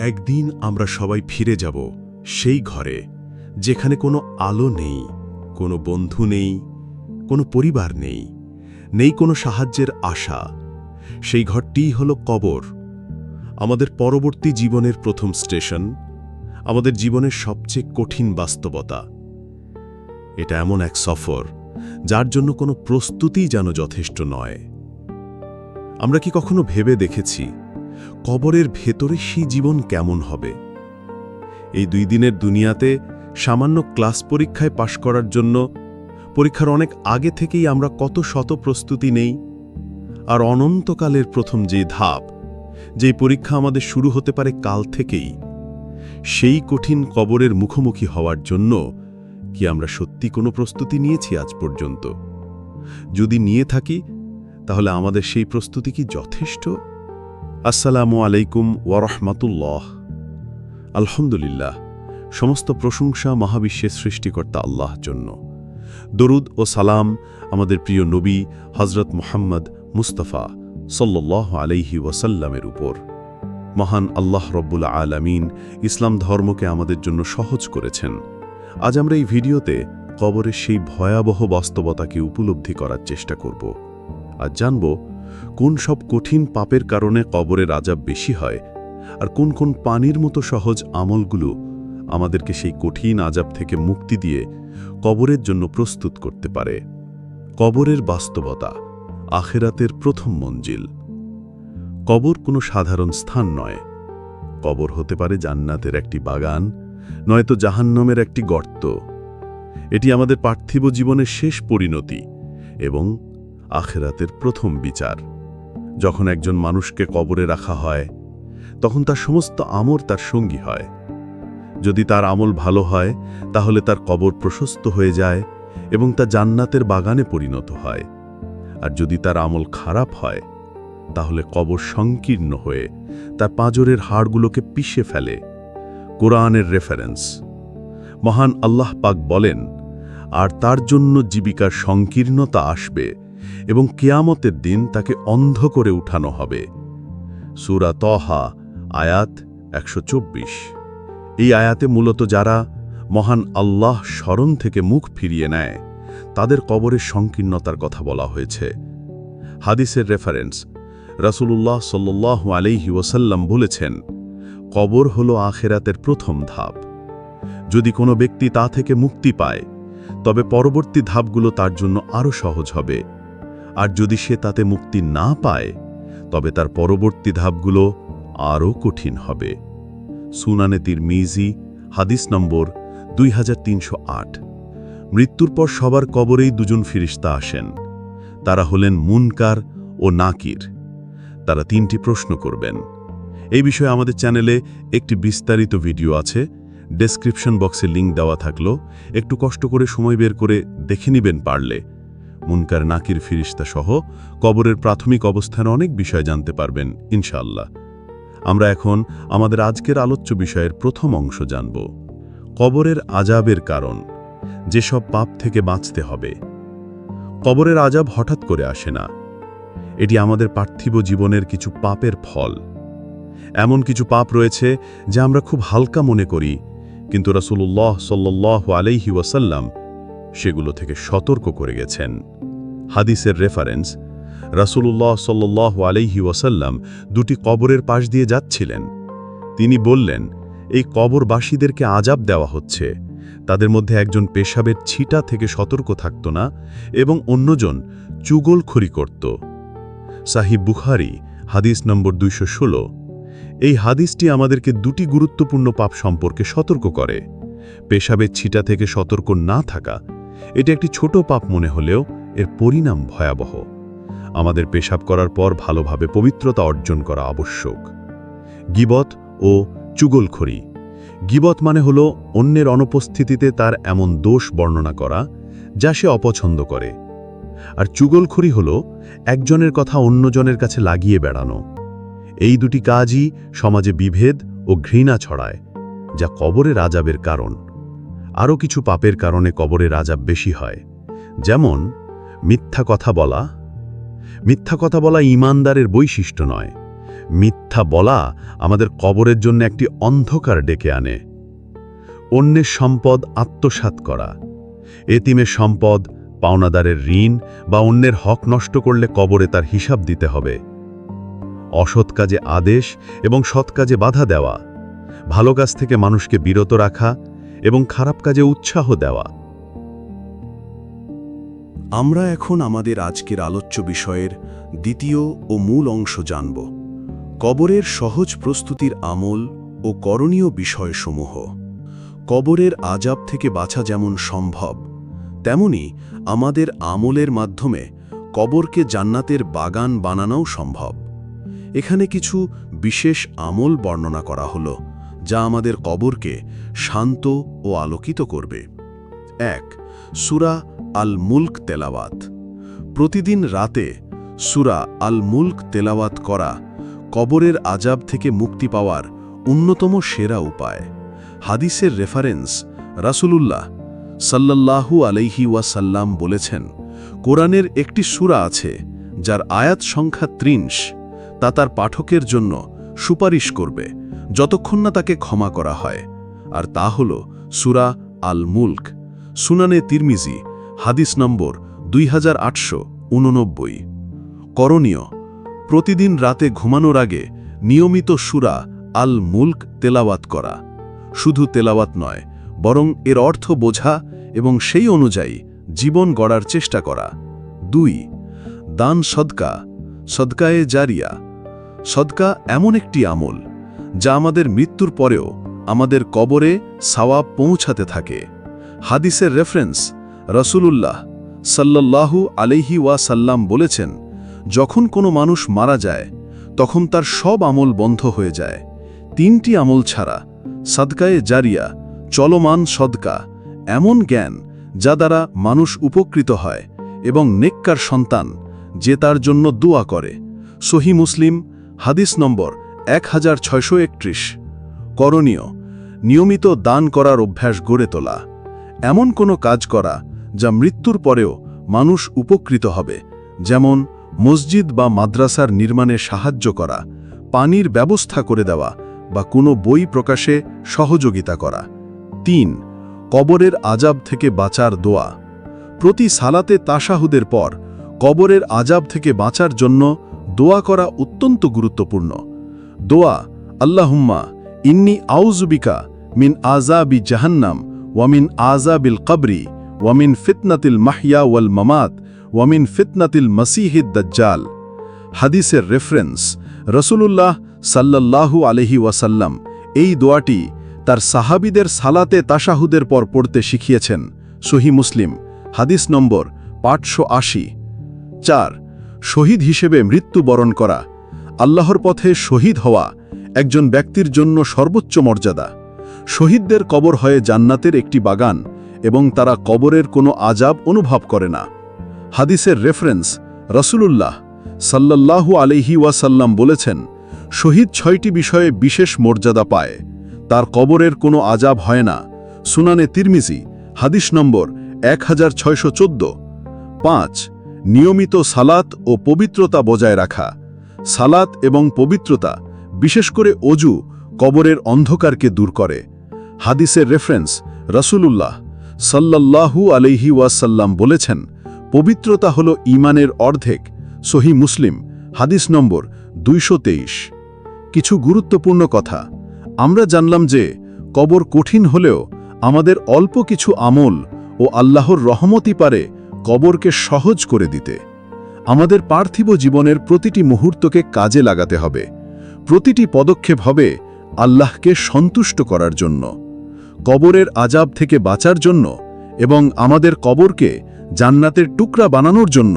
একদিন আমরা সবাই ফিরে যাব সেই ঘরে, যেখানে কোনো আলো নেই, কোনো বন্ধু নেই, কোনো পরিবার নেই নেই কোনো সাহায্যের আশা। সেই ঘরটিই হল কবর, আমাদের পরবর্তী জীবনের প্রথম স্টেশন, আমাদের জীবনের সবচেয়ে কঠিন বাস্তবতা। এটা এমন এক সফর, যার জন্য কোনো প্রস্তুতিই যেন যথেষ্ট নয়। আমরা কি কখনো ভেবে দেখেছি কবরের ভেতরে সেই জীবন কেমন হবে? এই দুই দিনের দুনিয়াতে সামান্য ক্লাস পরীক্ষায় পাশ করার জন্য পরীক্ষার অনেক আগে থেকেই আমরা কত শত প্রস্তুতি নেই, আর অনন্তকালের প্রথম যে ধাপ, যেই পরীক্ষা আমাদের শুরু হতে পারে কাল থেকেই, সেই কঠিন কবরের মুখোমুখি হওয়ার জন্য কি আমরা সত্যি কোনো প্রস্তুতি নিয়েছি আজ পর্যন্ত? যদি নিয়ে থাকি, তাহলে আমাদের সেই প্রস্তুতি কি যথেষ্ট? আসসালামু আলাইকুম ওয়ারহমাতুল্লাহ। আলহামদুলিল্লাহ, সমস্ত প্রশংসা মহাবিশ্বের সৃষ্টিকর্তা আল্লাহ জন্য। দরুদ ও সালাম আমাদের প্রিয় নবী হজরত মুহাম্মদ মুস্তফা সল্লাহ আলাইহি ওয়াসাল্লামের উপর। মহান আল্লাহ রব্বুল আলামিন ইসলাম ধর্মকে আমাদের জন্য সহজ করেছেন। আজ আমরা এই ভিডিওতে কবরের সেই ভয়াবহ বাস্তবতাকে উপলব্ধি করার চেষ্টা করব। আর জানব কোন সব কঠিন পাপের কারণে কবরের আজাব বেশি হয়, আর কোন কোন পানির মতো সহজ আমলগুলো আমাদেরকে সেই কঠিন আজাব থেকে মুক্তি দিয়ে কবরের জন্য প্রস্তুত করতে পারে। কবরের বাস্তবতা আখেরাতের প্রথম মঞ্জিল। কবর কোনো সাধারণ স্থান নয়। কবর হতে পারে জান্নাতের একটি বাগান, নয়তো জাহান্নমের একটি গর্ত। এটি আমাদের পার্থিব জীবনের শেষ পরিণতি এবং আখেরাতের প্রথম বিচার। যখন একজন মানুষকে কবরে রাখা হয়, তখন তার সমস্ত আমর তার সঙ্গী হয়। যদি তার আমল ভালো হয়, তাহলে তার কবর প্রশস্ত হয়ে যায় এবং তা জান্নাতের বাগানে পরিণত হয়। আর যদি তার আমল খারাপ হয়, তাহলে কবর সংকীর্ণ হয়ে তার পাঁজরের হাড়গুলোকে পিষে ফেলে। কোরআনের রেফারেন্স মহান আল্লাহ পাক বলেন, আর তার জন্য জীবিকার সংকীর্ণতা আসবে এবং কেয়ামতের দিন তাকে অন্ধ করে উঠানো হবে। সুরা তহা, আয়াত একশো চব্বিশ। এই আয়াতে মূলত যারা মহান আল্লাহ স্মরণ থেকে মুখ ফিরিয়ে নেয়, তাদের কবরের সংকীর্ণতার কথা বলা হয়েছে। হাদিসের রেফারেন্স রাসূলুল্লাহ সাল্লাহ আলাইহি ওয়াসাল্লাম বলেছেন, কবর হল আখেরাতের প্রথম ধাপ। যদি কোনো ব্যক্তি তা থেকে মুক্তি পায়, তবে পরবর্তী ধাপগুলো তার জন্য আরও সহজ হবে। আর যদি সে তাতে মুক্তি না পায়, তবে তার পরবর্তী ধাপগুলো আরও কঠিন হবে। সুনানে তির মিজি হাদিস নম্বর দুই হাজার তিনশো আট। মৃত্যুর পর সবার কবরেই দুজন ফিরিস্তা আসেন। তারা হলেন মুনকার ও নাকির। তারা তিনটি প্রশ্ন করবেন। এই বিষয়ে আমাদের চ্যানেলে একটি বিস্তারিত ভিডিও আছে। ডেসক্রিপশন বক্সে লিঙ্ক দেওয়া থাকল। একটু কষ্ট করে সময় বের করে দেখে নিবেন পারলে। মুনকার নাকির ফিরিস্তা সহ কবরের প্রাথমিক অবস্থান অনেক বিষয় জানতে পারবেন ইনশাল্লাহ আমরা এখন আমাদের আজকের আলোচ্য বিষয়ের প্রথম অংশ জানব। কবরের আজাবের কারণ, যেসব পাপ থেকে বাঁচতে হবে। কবরের আজাব হঠাৎ করে আসে না। এটি আমাদের পার্থিব জীবনের কিছু পাপের ফল। এমন কিছু পাপ রয়েছে যা আমরা খুব হালকা মনে করি, কিন্তু রাসূলুল্লাহ সাল্লাহ আলাইহি ওয়াসাল্লাম সেগুলো থেকে সতর্ক করে গেছেন। হাদিসের রেফারেন্স রাসূলুল্লাহ সাল্লাহ আলাইহি ওয়াসাল্লাম দুটি কবরের পাশ দিয়ে যাচ্ছিলেন। তিনি বললেন, এই কবরবাসীদেরকে আজাব দেওয়া হচ্ছে। তাদের মধ্যে একজন পেশাবের ছিটা থেকে সতর্ক থাকত না এবং অন্যজন চুগল চুগলখড়ি করত। সাহিব বুখারি, হাদিস নম্বর দুইশো ষোলো। এই হাদিসটি আমাদেরকে দুটি গুরুত্বপূর্ণ পাপ সম্পর্কে সতর্ক করে। পেশাবের ছিটা থেকে সতর্ক না থাকা এটা একটি ছোট পাপ মনে হলেও এর পরিণাম ভয়াবহ। আমাদের পেশাব করার পর ভালোভাবে পবিত্রতা অর্জন করা আবশ্যক। গিবত ও চুগলখড়ি। গিবত মানে হল অন্যের অনুপস্থিতিতে তার এমন দোষ বর্ণনা করা, যা সে অপছন্দ করে। আর চুগলখড়ি হল একজনের কথা অন্যজনের কাছে লাগিয়ে বেড়ানো। এই দুটি কাজই সমাজে বিভেদ ও ঘৃণা ছড়ায়, যা কবরে রাজাবের কারণ। আরও কিছু পাপের কারণে কবরে আজাব বেশি হয়। যেমন, মিথ্যা কথা বলা। মিথ্যা কথা বলা ইমানদারের বৈশিষ্ট্য নয়। মিথ্যা বলা আমাদের কবরের জন্য একটি অন্ধকার ডেকে আনে। অন্যের সম্পদ আত্মসাৎ করা। এতিমের সম্পদ পাওনাদারের ঋণ বা অন্যের হক নষ্ট করলে কবরে তার হিসাব দিতে হবে। অসৎ কাজে আদেশ এবং সৎ কাজে বাধা দেওয়া। ভালো কাজ থেকে মানুষকে বিরত রাখা এবং খারাপ কাজে উৎসাহ দেওয়া। আমরা এখন আমাদের আজকের আলোচ্য বিষয়ের দ্বিতীয় ও মূল অংশ জানব। কবরের সহজ প্রস্তুতির আমল ও করণীয় বিষয়সমূহ। কবরের আজাব থেকে বাঁচা যেমন সম্ভব, তেমনি আমাদের আমলের মাধ্যমে কবরকে জান্নাতের বাগান বানানোও সম্ভব। এখানে কিছু বিশেষ আমল বর্ণনা করা হলো। যা আমাদের কবরকে শান্ত ও আলোকিত করবে। এক, সুরা আল মুল্ক তেলাওয়াত। প্রতিদিন রাতে সুরা আল মুল্ক তেলাওয়াত করা কবরের আজাব থেকে মুক্তি পাওয়ার অন্যতম সেরা উপায়। হাদিসের রেফারেন্স রাসূলুল্লাহ সাল্লাল্লাহু আলাইহি ওয়াসাল্লাম বলেছেন, কোরআনের একটি সুরা আছে যার আয়াত সংখ্যা ত্রিশ, তা তার পাঠকের জন্য সুপারিশ করবে। যতক্ষণ না তাকে ক্ষমা করা হয়। আর তা হল সুরা আল মুল্ক সুনানে তিরমিজি, হাদিস নম্বর দুই হাজার আটশো উননব্বই। করণীয়, প্রতিদিন রাতে ঘুমানোর আগে নিয়মিত সুরা আল মুল্ক তেলাওয়াত করা। শুধু তেলাওয়াত নয়, বরং এর অর্থ বোঝা এবং সেই অনুযায়ী জীবন গড়ার চেষ্টা করা। দুই, দান সদকা, সদকায়ে জারিয়া। সদকা এমন একটি আমল যা আমাদের মৃত্যুর পরেও আমাদের কবরে সাওয়াব পৌঁছাতে থাকে। হাদিসের রেফারেন্স রসুলুল্লাহ সাল্লাল্লাহু আলাইহি ওয়াসাল্লাম বলেছেন, যখন কোনো মানুষ মারা যায়, তখন তার সব আমল বন্ধ হয়ে যায়। তিনটি আমল ছাড়া সদকায়ে জারিয়া, চলমান সদকা, এমন জ্ঞান যা দ্বারা মানুষ উপকৃত হয় এবং নেককার সন্তান যে তার জন্য দোয়া করে। সহি মুসলিম, হাদিস নম্বর এক হাজার ছয়শো একত্রিশ। করণীয়, নিয়মিত দান করার অভ্যাস গড়ে তোলা। এমন কোনো কাজ করা যা মৃত্যুর পরেও মানুষ উপকৃত হবে, যেমন মসজিদ বা মাদ্রাসার নির্মাণে সাহায্য করা, পানির ব্যবস্থা করে দেওয়া বা কোনো বই প্রকাশে সহযোগিতা করা। তিন, কবরের আজাব থেকে বাঁচার দোয়া। প্রতি সালাতে তাসাহুদের পর কবরের আজাব থেকে বাঁচার জন্য দোয়া করা অত্যন্ত গুরুত্বপূর্ণ। দোয়া, আল্লাহুম্মা ইন্নি আউজুবিকা মিন আজাবি জাহান্নাম ওয়ামিন আজাবিল কবরি ওয়ামিন ফিতনাতিল মাহিয়া ওয়াল মামাত ওয়ামিন ফিতনাতিল মসিহিদ দাজ্জাল। হাদিসের রেফারেন্স রসুলুল্লাহ সাল্লাল্লাহু আলহি ওয়াসাল্লাম এই দোয়াটি তার সাহাবিদের সালাতে তাসাহুদের পর পড়তে শিখিয়েছেন। সহি মুসলিম, হাদিস নম্বর পাঁচশো আশি। চার, শহীদ হিসেবে মৃত্যুবরণ করা। আল্লাহর পথে শহীদ হওয়া একজন ব্যক্তির জন্য সর্বোচ্চ মর্যাদা। শহীদদের কবর হয়ে জান্নাতের একটি বাগান এবং তারা কবরের কোনো আজাব অনুভব করে না। হাদিসের রেফারেন্স রসুলুল্লাহ সাল্লাল্লাহু আলহি ওয়াসাল্লাম বলেছেন, শহীদ ছয়টি বিষয়ে বিশেষ মর্যাদা পায়। তার কবরের কোনো আজাব হয় না। সুনানে তিরমিজি, হাদিস নম্বর এক হাজার ছয়শো চোদ্দ। পাঁচ, নিয়মিত সালাত ও পবিত্রতা বজায় রাখা। সালাত এবং পবিত্রতা, বিশেষ করে অজু, কবরের অন্ধকারকে দূর করে। হাদিসের রেফারেন্স রসুলুল্লাহ সাল্লাল্লাহু আলহি ওয়াসাল্লাম বলেছেন, পবিত্রতা হল ইমানের অর্ধেক। সহি মুসলিম, হাদিস নম্বর দুইশ তেইশ। কিছু গুরুত্বপূর্ণ কথা। আমরা জানলাম যে, কবর কঠিন হলেও আমাদের অল্প কিছু আমল ও আল্লাহর রহমতি পারে কবরকে সহজ করে দিতে। আমাদের পার্থিব জীবনের প্রতিটি মুহূর্তকে কাজে লাগাতে হবে। প্রতিটি পদক্ষেপ হবে আল্লাহকে সন্তুষ্ট করার জন্য, কবরের আজাব থেকে বাঁচার জন্য এবং আমাদের কবরকে জান্নাতের টুকরা বানানোর জন্য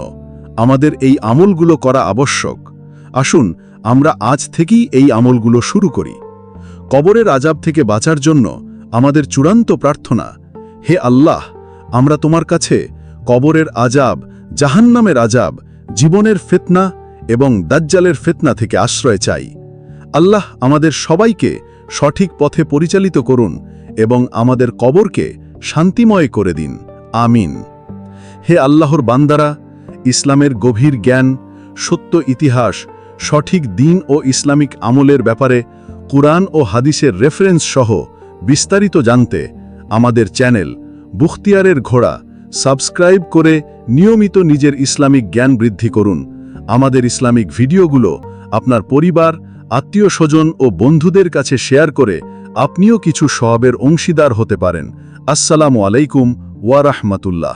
আমাদের এই আমলগুলো করা আবশ্যক। আসুন, আমরা আজ থেকেই এই আমলগুলো শুরু করি। কবরের আজাব থেকে বাঁচার জন্য আমাদের চূড়ান্ত প্রার্থনা, হে আল্লাহ, আমরা তোমার কাছে কবরের আজাব জাহান্নামের আজাব জীবনের ফেতনা এবং দাজ্জালের ফেতনা থেকে আশ্রয় চাই। আল্লাহ আমাদের সবাইকে সঠিক পথে পরিচালিত করুন এবং আমাদের কবরকে শান্তিময় করে দিন। আমিন। হে আল্লাহর বান্দারা, ইসলামের গভীর জ্ঞান, সত্য ইতিহাস, সঠিক দিন ও ইসলামিক আমলের ব্যাপারে কুরআন ও হাদিসের রেফারেন্স সহ বিস্তারিত জানতে আমাদের চ্যানেল বুখতিয়ারের ঘোড়া সাবস্ক্রাইব করে নিয়মিত নিজের ইসলামিক জ্ঞান বৃদ্ধি করুন। আমাদের ইসলামিক ভিডিওগুলো আপনার পরিবার, আত্মীয় স্বজন ও বন্ধুদের কাছে শেয়ার করে আপনিও কিছু সবের অংশীদার হতে পারেন। আসসালামু আলাইকুম ওয়া রাহমাতুল্লাহ।